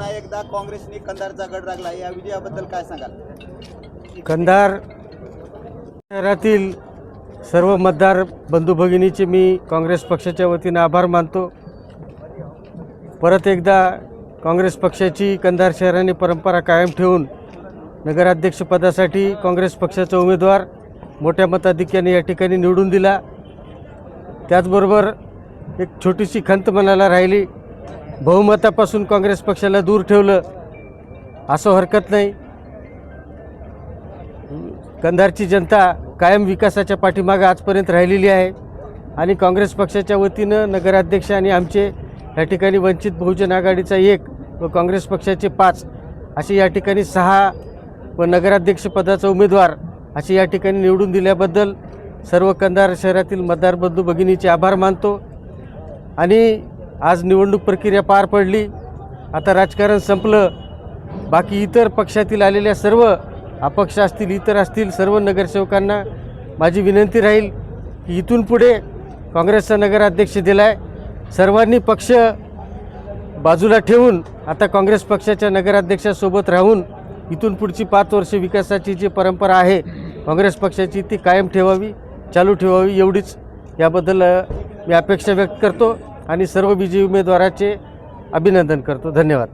पुन्हा एकदा काँग्रेसने कंधारचा गड राखला. या विजयाबद्दल काय सांगाल? कंधार शहरातील सर्व मतदार बंधू भगिनीचे मी काँग्रेस पक्षाच्या वतीनं आभार मानतो. परत एकदा काँग्रेस पक्षाची कंधार शहराने परंपरा कायम ठेवून नगराध्यक्षपदासाठी काँग्रेस पक्षाचा उमेदवार मोठ्या मताधिक्याने या ठिकाणी निवडून दिला. त्याचबरोबर एक छोटीशी खंत मनाला राहिली. बहुमतापासून काँग्रेस पक्षाला दूर ठेवलं असं हरकत नाही. कंधारची जनता कायम विकासाच्या पाठीमागं आजपर्यंत राहिलेली आहे आणि काँग्रेस पक्षाच्या वतीनं नगराध्यक्ष आणि आमचे या ठिकाणी वंचित बहुजन आघाडीचा एक व काँग्रेस पक्षाचे पाच असे या ठिकाणी सहा व नगराध्यक्षपदाचा उमेदवार असे या ठिकाणी निवडून दिल्याबद्दल सर्व कंधार शहरातील मतदार बंधू भगिनीचे आभार मानतो. आणि आज निवडणूक प्रक्रिया पार पडली. आता राजकारण संपलं. बाकी इतर पक्षातील आलेल्या सर्व अपक्ष असतील इतर असतील सर्व नगरसेवकांना माझी विनंती राहील की इथून पुढे काँग्रेसचा नगराध्यक्ष दिला आहे सर्वांनी पक्ष बाजूला ठेवून आता काँग्रेस पक्षाच्या नगराध्यक्षासोबत राहून इथून पुढची पाच वर्ष विकासाची जी परंपरा आहे काँग्रेस पक्षाची ती कायम ठेवावी चालू ठेवावी एवढीच याबद्दल मी अपेक्षा व्यक्त करतो. आणि सर्व विजयी उमेदवाराचे अभिनंदन करतो. धन्यवाद.